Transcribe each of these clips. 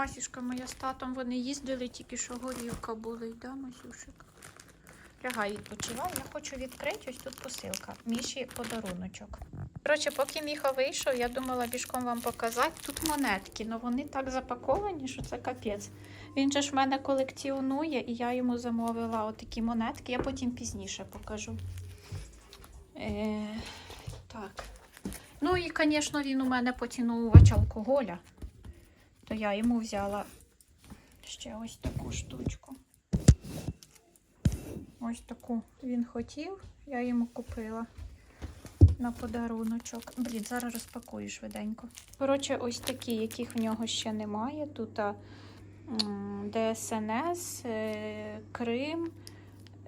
Масюшка моя з татом вони їздили, тільки що горілка були, да, Масюшик? Лягай, відпочивай. Я хочу відкрити ось тут посилка. Міші подаруночок. Коротше, поки Міха вийшов, я думала бішком вам показати. Тут монетки, але вони так запаковані, що це капець. Він же ж в мене колекціонує, і я йому замовила отакі монетки. Я потім пізніше покажу. Е, так. Ну і, звісно, він у мене поцінувач алкоголя. То я йому взяла ще ось таку штучку. Ось таку він хотів, я йому купила на подаруночок. Блін, зараз розпакую швиденько. Коротше, ось такі, яких в нього ще немає. Тут а, ДСНС, е, Крим,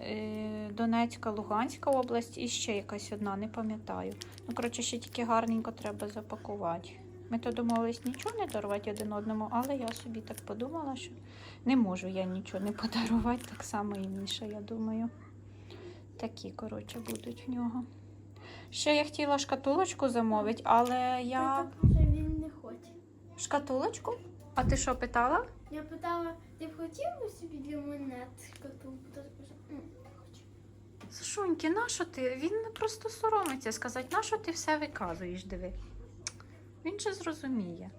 е, Донецька, Луганська область і ще якась одна, не пам'ятаю. Ну, коротше, ще тільки гарненько треба запакувати. Ми то домовились нічого не дарувати один одному, але я собі так подумала, що не можу я нічого не подарувати, так само і Міша, я думаю. Такі, коротше, будуть в нього. Ще я хотіла шкатулочку замовити, але я. Так вже він не хоче. Шкатулочку? А ти що питала? Я питала, ти б хотів би собі для монет шкатулку? Та сказав, «М, не хочу. Сашуньки, нащо ти? Він просто соромиться сказати, нащо ти все виказуєш, диви. Він же зрозуміє.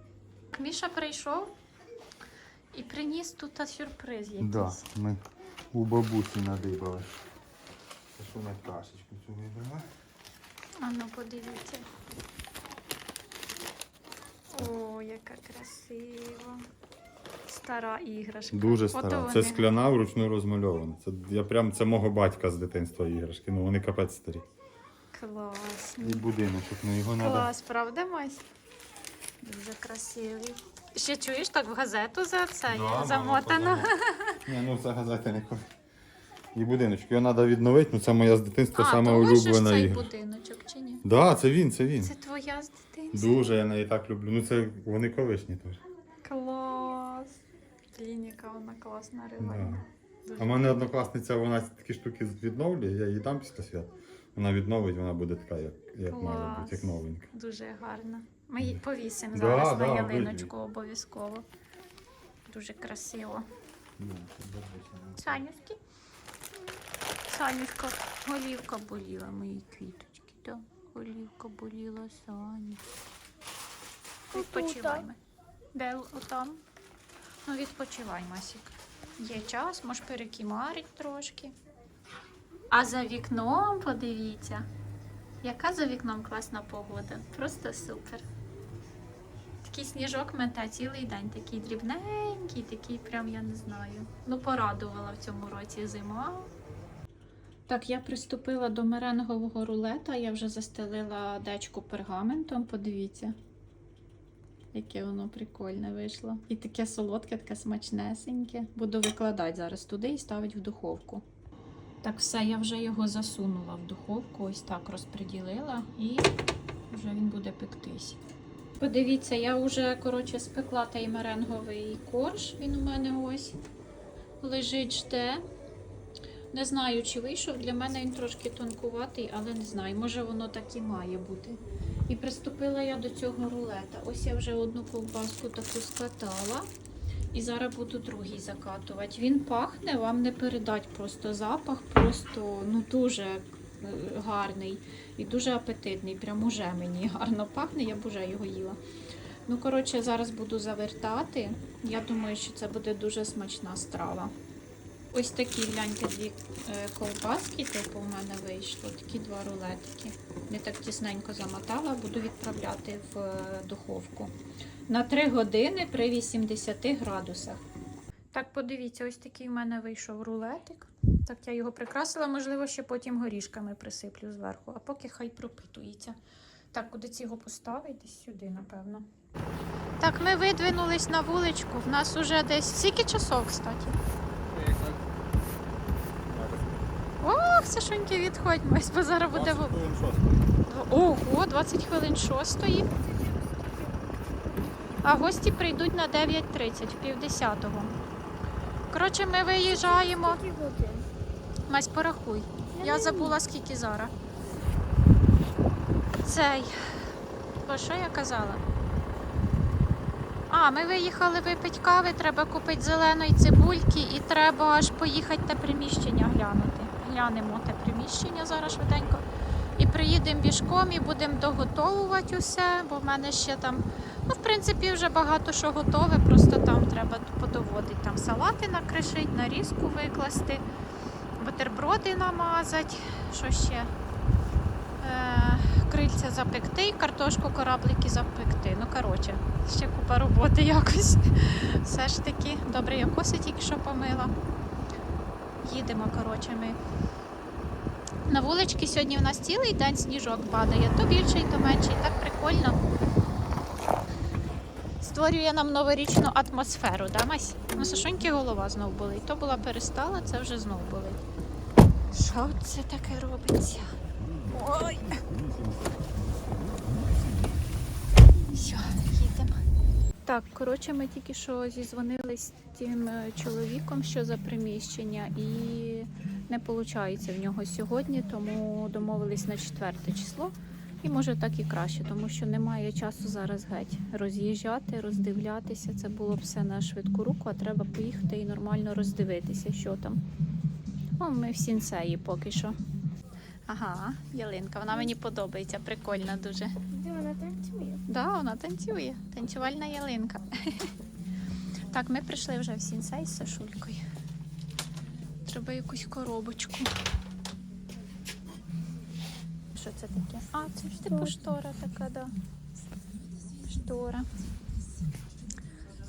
Міша прийшов і приніс тут сюрприз якийсь. Да, ми у бабусі надибали. Це що ми кашечку цю вибрали? А ну подивіться. О, яка красива. Стара іграшка. Дуже стара. вони. Це скляна вручну розмальована. Це я прям це мого батька з дитинства іграшки. Ну вони капець старі. Класні. І будиночок, ну його треба. Клас, правда, Мась? Дуже красивий. Ще чуєш так в газету за це замотано. Ні, ну це газети не коли. І будиночок. Його треба відновити, ну це моя з дитинства А, сама то улюблена цей іграшка. будиночок чи ні? Да, це він, це він. Це твоя з дитинства? Дуже я неї так люблю. Ну це вони колишні теж. Клас. Блін, яка вона класна Да. А в мене однокласниця, вона такі штуки відновлює, я її дам після свят. Вона відновить, вона буде така, як, як має Клас. бути, як новенька. Дуже гарна. Ми повісимо зараз да, на ялиночку обов'язково. Дуже красиво. Санюшки. Санюшка, голівка боліла, мої квіточки. Да, голівка боліла, Саня. Відпочивайме. Де отам? Ну, відпочивай, Масік. Є час, можеш перекімарити трошки. А за вікном, подивіться, яка за вікном класна погода. Просто супер. Такий сніжок мета цілий день, такий дрібненький, такий прям я не знаю. Ну, порадувала в цьому році зима. Так, я приступила до меренгового рулета. Я вже застелила дечку пергаментом. Подивіться, яке воно прикольне вийшло. І таке солодке, таке смачнесеньке. Буду викладати зараз туди і ставити в духовку. Так, все, я вже його засунула в духовку, ось так розподілила, і вже він буде пектись. Подивіться, я вже коротше спекла той меренговий корж. Він у мене ось лежить, жде. Не знаю, чи вийшов. Для мене він трошки тонкуватий, але не знаю. Може воно так і має бути. І приступила я до цього рулета. Ось я вже одну ковбаску таку скатала. І зараз буду другий закатувати. Він пахне, вам не передать просто запах, просто ну дуже гарний і дуже апетитний. Прям уже мені гарно пахне, я б уже його їла. Ну, коротше, зараз буду завертати. Я думаю, що це буде дуже смачна страва. Ось такі гляньте дві е, ковбаски, типу, у мене вийшло. Такі два рулетики. Не так тісненько замотала, буду відправляти в е, духовку. На 3 години при 80 градусах. Так, подивіться, ось такий в мене вийшов рулетик. Так, я його прикрасила, можливо, ще потім горішками присиплю зверху, а поки хай пропитується. Так, куди його поставити? Десь сюди, напевно. Так, ми видвинулись на вуличку. В нас уже десь скільки часов, кстати. Ох, Сашуньки, відходьмо, бо зараз буде. в- Ого, 20 хвилин шостої. А гості прийдуть на 9.30, в півдесятого. Коротше, ми виїжджаємо. Мась, порахуй. Я забула, скільки зараз. Цей. Бо що я казала? А, ми виїхали випити кави, треба купити зеленої цибульки і треба аж поїхати те приміщення глянути. Глянемо те приміщення зараз швиденько. І приїдемо пішком і будемо доготовувати усе, бо в мене ще там, ну, в принципі, вже багато що готове, просто там треба подоводити. Там салати накришити, нарізку викласти, бутерброди намазати, що ще? Е, крильця запекти картошку кораблики запекти. Ну, коротше, ще купа роботи якось. Все ж таки, добре, я коси тільки що помила. Їдемо, коротше, ми. На вулички сьогодні в нас цілий день сніжок падає, то більший, то менший. Так прикольно. Створює нам новорічну атмосферу, да, Мась? Ну, Сашоньки голова знов болить. То була перестала, це вже знов болить. Що це таке робиться? Ой. Все, їдемо. Так, коротше, ми тільки що зізвонились з тим е, чоловіком, що за приміщення, і не виходить в нього сьогодні, тому домовились на четверте число. І може так і краще, тому що немає часу зараз геть роз'їжджати, роздивлятися. Це було б все на швидку руку, а треба поїхати і нормально роздивитися, що там. О, ми в сінсеї поки що. Ага, ялинка, вона мені подобається, прикольна дуже. Вона танцює? Да, вона танцює. Танцювальна ялинка. Так, ми прийшли вже в сінсей з Сашулькою. Треба якусь коробочку. Що це таке? А, це ж типу штора така, да. Штора.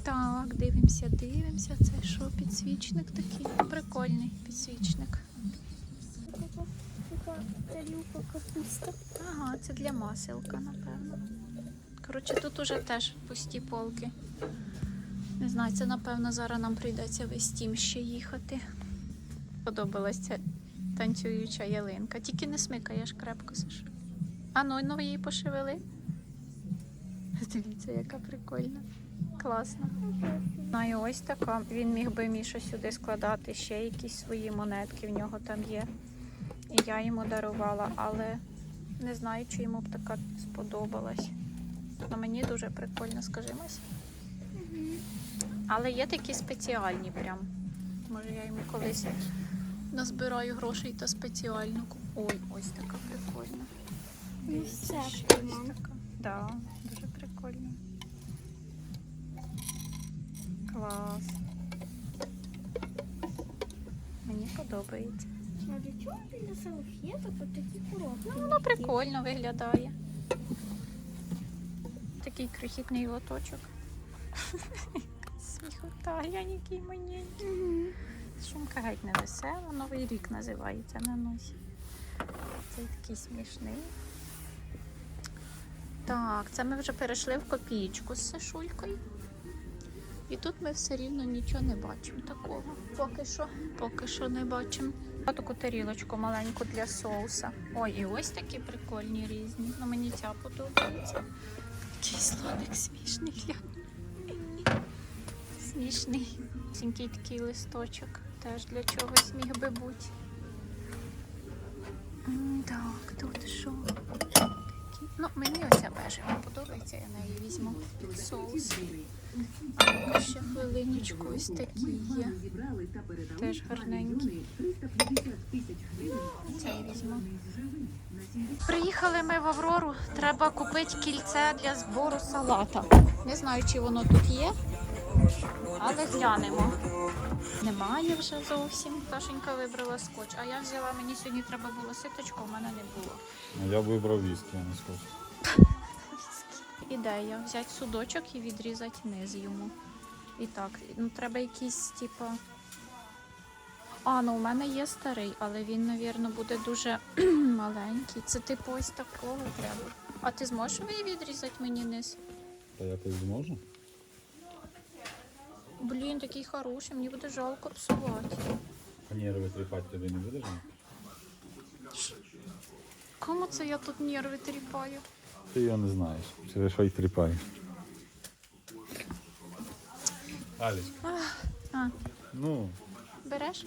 Так, дивимося, дивимося. Це що, підсвічник такий? Прикольний підсвічник. Ага, це для маселка, напевно. Коротше, тут уже теж пусті полки. Не знаю, це напевно зараз нам прийдеться весь тім ще їхати. Подобалась ця танцююча ялинка. Тільки не смикаєш крепко, Саш. А ну, ну її пошевели. Дивіться, яка прикольна. Класно. Знаю, ось така. Він міг би Міша сюди складати ще якісь свої монетки, в нього там є. І я йому дарувала, але не знаю, чи йому б така сподобалась. Ну, мені дуже прикольно, скажімось. Але є такі спеціальні прям. Може я йому колись назбираю грошей та спеціальну куп- Ой, ось така прикольна. Ну, все, мам. така. Да, дуже прикольно. Клас. Мені подобається. А для чого біля салфеток от такі коробки? Ну, воно прикольно виглядає. Такий крихітний лоточок. Сміхота, я який маленький. Угу. Шумка геть не весела, новий рік називається на носі. Цей такий смішний. Так, це ми вже перейшли в копійку з Сашулькою. І тут ми все рівно нічого не бачимо такого. Поки що, поки що не бачимо. А таку тарілочку маленьку для соуса. Ой, і ось такі прикольні різні. Ну мені ця подобається. Такий слоник смішний. Смішний. Сінький такий листочок. Теж для чогось міг би бути. Так, тут що? Ну, мені оця бежева подобається, я неї візьму під соус. А ще хвилиночку ось такі є. Теж гарненькі. Це я візьму. Приїхали ми в Аврору. Треба купити кільце для збору салата. Не знаю, чи воно тут є, але глянемо. Немає вже зовсім. Сашенька вибрала скотч. А я взяла, мені сьогодні треба було ситочку, у мене не було. Ну, Я вибрав віскі, а не скотч. Ідея взяти судочок і відрізати низ йому. І так, ну треба якийсь, типу. А, ну у мене є старий, але він, мабуть, буде дуже маленький. Це типу ось такого треба. А ти зможеш ви відрізати мені низ? Та якось зможу? Блін, такий хороший, мені буде жалко псувати. А нерви тріпати тобі не будеш? Кому це я тут нерви тріпаю? Ти його не знаєш. Через що й тріпаєш. Алічка. А, Ну, береш?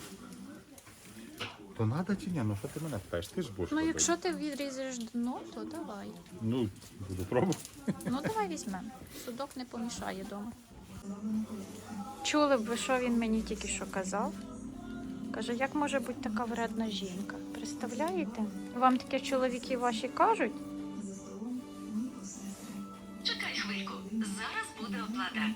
то треба чи ні? Ну що ти мене питаєш? Ти ж будеш. Ну, робити. якщо ти відрізаєш дно, то давай. Ну, буду пробувати. Ну, давай візьмемо. Судок не помішає вдома. Чули б ви, що він мені тільки що казав? Каже, як може бути така вредна жінка? Представляєте? Вам таке чоловіки ваші кажуть? Чекай хвильку, зараз буде оплата.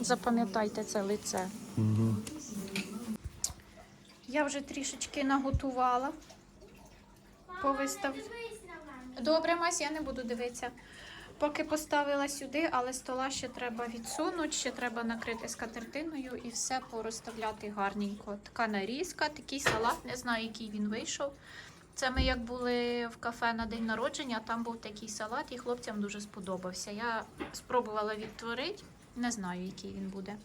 Запам'ятайте це лице. Угу. Я вже трішечки наготувала. Повистав... Дивись на мене. Добре, Мась, я не буду дивитися. Поки поставила сюди, але стола ще треба відсунути, ще треба накрити скатертиною і все порозставляти гарненько. Така нарізка, такий салат, не знаю, який він вийшов. Це ми як були в кафе на день народження, там був такий салат, і хлопцям дуже сподобався. Я спробувала відтворити, не знаю, який він буде.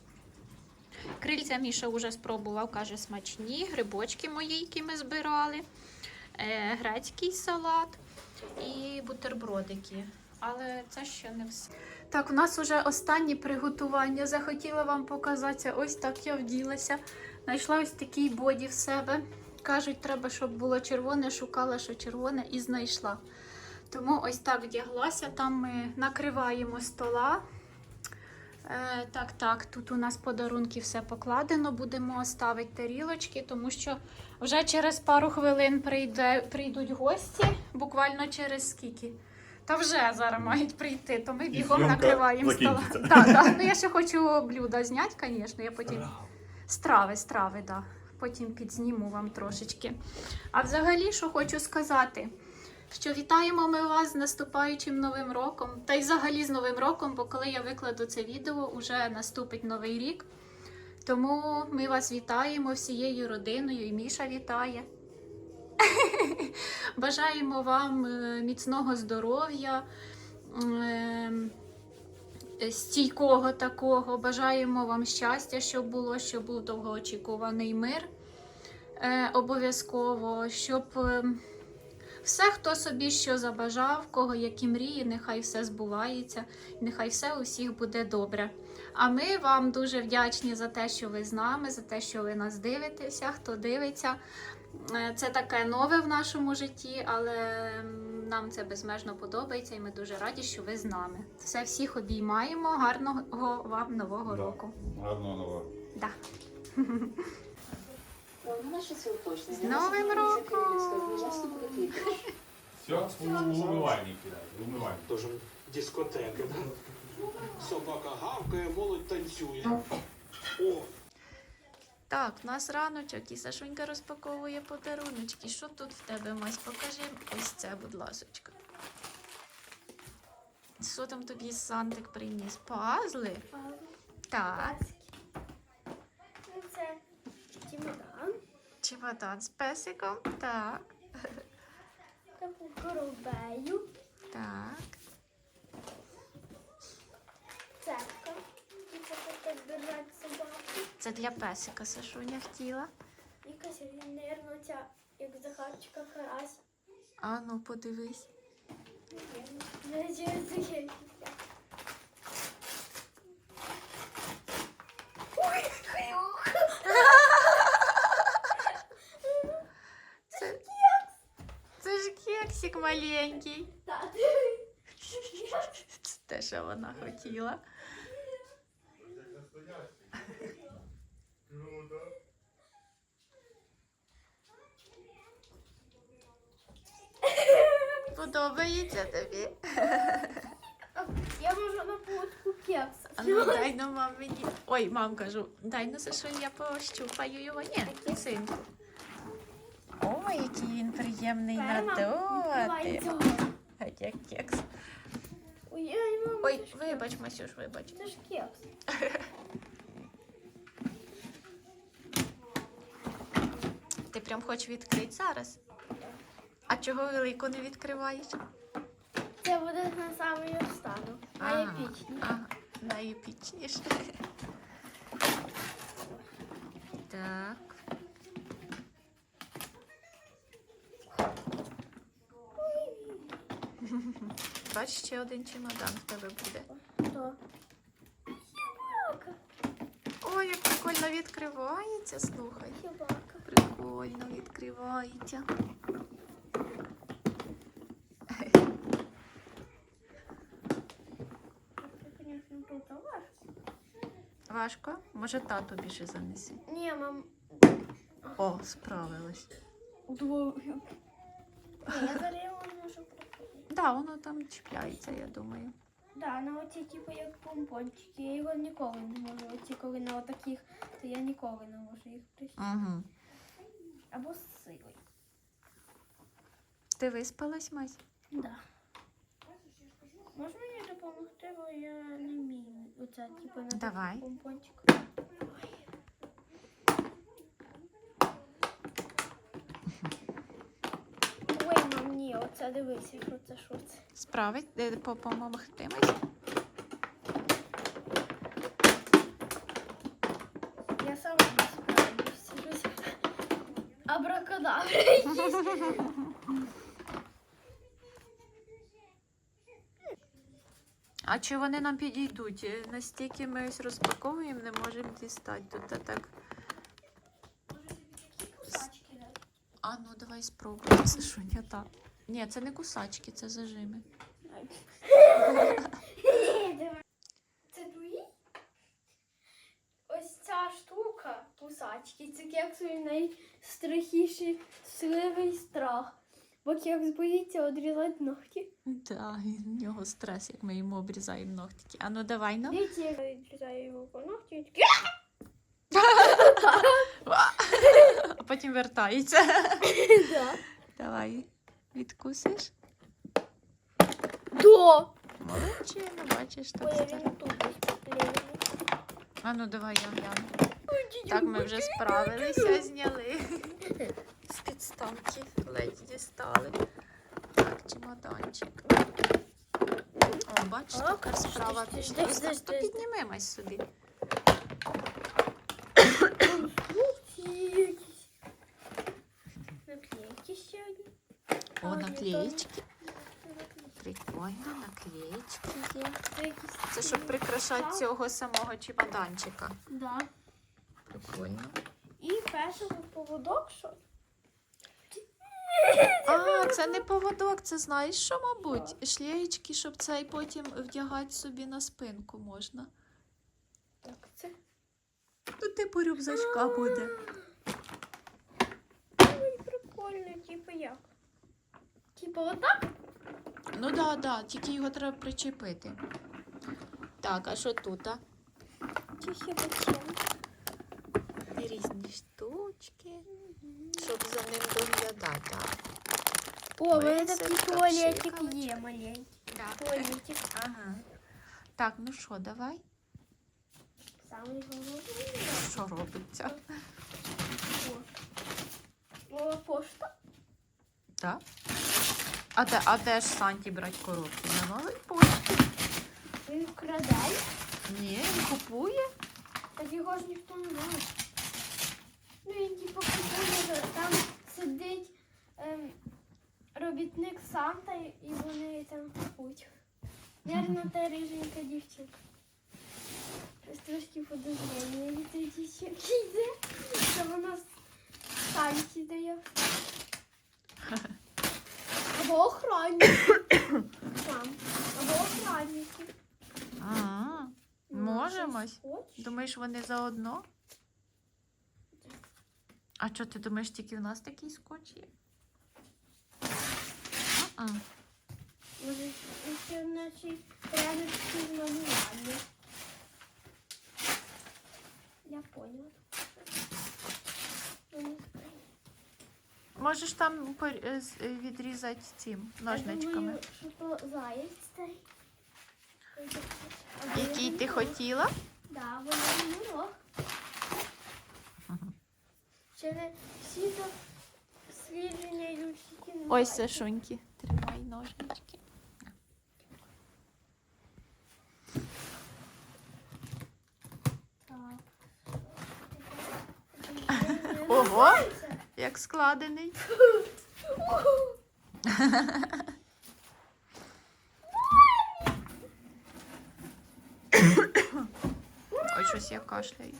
Крильця Міша вже спробував, каже, смачні, грибочки мої, які ми збирали, е, грецький салат і бутербродики. Але це ще не все. Так, у нас вже останні приготування. Захотіла вам показати. Ось так я вділася. Знайшла ось такий боді в себе. Кажуть, треба, щоб було червоне, шукала, що червоне, і знайшла. Тому ось так вдяглася. Там ми накриваємо стола. Е, так, так, тут у нас подарунки все покладено. Будемо ставити тарілочки, тому що вже через пару хвилин прийде, прийдуть гості, буквально через скільки. Та вже зараз мають прийти, то ми бігом зйомка накриваємо стола. закінчиться. Так, так. Ну я ще хочу блюда зняти, звісно. Я потім страви, страви, да. Потім підзніму вам трошечки. А взагалі, що хочу сказати, що вітаємо ми вас з наступаючим новим роком. Та й взагалі з новим роком, бо коли я викладу це відео, уже наступить новий рік. Тому ми вас вітаємо всією родиною, і Міша вітає. Бажаємо вам е, міцного здоров'я, е, стійкого такого. Бажаємо вам щастя, щоб було, щоб був довгоочікуваний мир. Е, Обов'язково, щоб е, все, хто собі що забажав, кого які мрії, нехай все збувається, нехай все у всіх буде добре. А ми вам дуже вдячні за те, що ви з нами, за те, що ви нас дивитеся, хто дивиться. Е, Це таке нове в нашому житті, але нам це безмежно подобається, і ми дуже раді, що ви з нами. Все всіх обіймаємо. Гарного вам нового Да. року. Гарного нового. Да. З Новим роком! Все, у умивальник кидай. Тоже дискотека. Собака гавкає, молодь танцює. О, Так, в нас раночок і Сашунька розпаковує подаруночки. Що тут в тебе, Мась? Покажи ось це, будь ласочка. Що там тобі Сантик приніс? Пазли? Пазли. Так. Ну, Це чемодан, Чемодан з песиком? Так. таку коробею, Так. цепка. І це так держати собаку. Це для песика Сашуня хотіла. Якась, мабуть, ця, як Захарчика Карась. А ну подивись. Це, це ж кексик маленький. Це те, що вона хотіла. Подобається тобі? Я можу на полочку кекса. А ну дай на мам мені. Ой, мам кажу, дай на Сашунь, я пощупаю його. Ні, синку. О, який він приємний на Давай дотик. як кекс. Ой. Ой, вибач, Масюш, вибач. Це ж кекс. Ти прям хочеш відкрити зараз? А чого велику не відкриваєш? Це буде на самий останок. Найепічніше. Ага, найепічніше. Так. Бач, ще один чемодан в тебе буде. Хто? Ой, як прикольно відкривається, слухай. Прикольно відкривається. Ну тут а важко. Важко? Може, тату більше занеси. Ні, мам, О, справилась. я його можу прикрити. Да, воно там чіпляється, я думаю. Да, на оці типу як помпончики. Я його ніколи не можу. Оці коли на отаких, то я ніколи не можу їх прищити. Угу. Або з силою. Ти виспалась, Мась? Да. Можна мені допомогти, бо я не вмію. Оце типу на Давай. помпончик. Ой, мам, ні, оце дивися, що це, що це. Справить? Е, по- Я сама не справлюся. Абракадабра. А чи вони нам підійдуть? Е, Настільки ми ось розпаковуємо, не можемо дістати. Тут та так. А ну давай спробуємо. Це що, не так? Ні, це не кусачки, це зажими. Це твої? Ось ця штука, кусачки, це кексові найстрахіший сливий страх. Бо кекс боїться одрізати ногті. Так, в нього стрес, як ми йому обрізаємо ногтики. А ну давай ну. Дивіться, я відрізаю його по ногті. такий, А потім вертається. Да. Давай. Відкусиш? До! Молодчина, бачиш, Ой, так. тут. А ну давай я гляну. Так, ми вже справилися, зняли. З підставки ледь дістали. Так, чемоданчик. О, бачиш, О, така справа пішла. То піднімемось сюди. Інструкції якісь. Ще. О, А, наклеєчки. Прикольно, наклеєчки є. Це щоб прикрашати цього самого чемоданчика. Да. Прикольно. І перший поводок, що? А, це не поводок, це знаєш що, мабуть? Шлеєчки, щоб цей потім вдягати собі на спинку можна. Так, це. Ну, типу рюкзачка буде. Ой, прикольно, типу як? Типу отак? Ну да, да, тільки його треба причепити. Так, а що тут? А? Тихі бачимо. Різні штучки, щоб за ним доглядати. О, мене Висипка, такий туалетик є маленький. Да. Туалетик. Ага. Так, ну що, давай? Самий головний. Що робиться? О. Нова пошта. Так. А де, а де ж Санті брати коробки? На новій почті? Він вкрадає. Ні, він купує. Так його ж ніхто не знає. Ну він типу купує, там сидить ем, робітник Санта і вони там купують. Вірно, та риженька дівчинка. Трошки подозріння від цієї дівчинки йде, що вона Санті дає. Або охранники. Там. Або охранники. Ага. Ну, Можемо. Думаєш, вони заодно? А що ти думаєш, тільки в нас такий скотч є? А-а. Може, ще наші прянички з малювання. Я поняла. Не. Можеш там е, е, відрізати цим Я ножничками. думаю, що то заєць цей. Який ти хотіла? Да, воно ягненок. Не всі до слідження йдуть тільки на Ось. Сашуньки. Тримай ножнички. Ого! Як складений. Ой, щось я кашляю.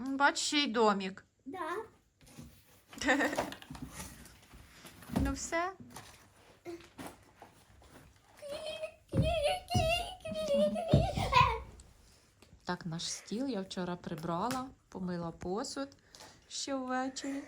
М, Бач, ще й домік. Ну все. Так, наш стіл я вчора прибрала, помила посуд ще ввечері.